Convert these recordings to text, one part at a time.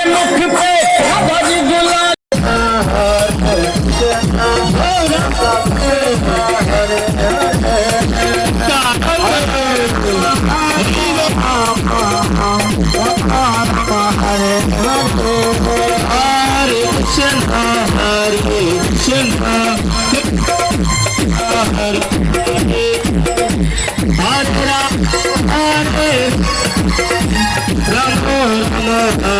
के मुख पे राधा जी गुलाल हरे कृष्ण हरे कृष्ण हरे राम हरे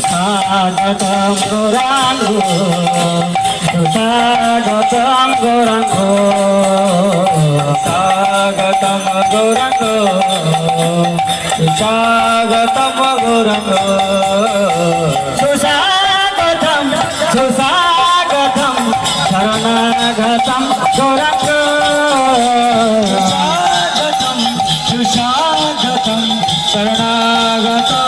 জগম গৌরাঙ্গ জগম গৌরাঙ্গ স্বাগতম গৌরাঙ্গ স্বাগতম গৌরাঙ্গ সুস্বাগতম সুস্বাগতম শরণাগতম গৌরাঙ্গ শরণাগতম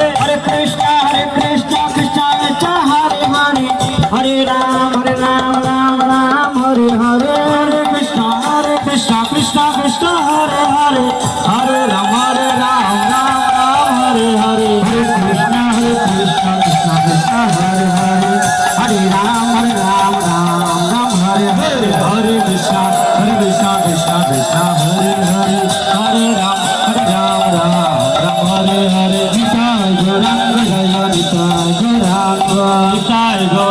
राम, हरे राम राम हरे हरे हरे कृष्ण हरे कृष्ण कृष्ण कृष्ण, हरे हरे हरे राम हरे राम राम हरे हरे। हरे कृष्ण हरे कृष्ण कृष्ण कृष्ण, हरे हरे। हरे राम हरे राम राम राम, हरे हरे। हरे कृष्ण हरे कृष्ण कृष्ण कृष्ण, हरे हरे। हरे राम हरे राम राम हरे हरे। गौरंग जय गौरांग निताय गौरंग जय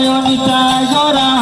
maior me faz orar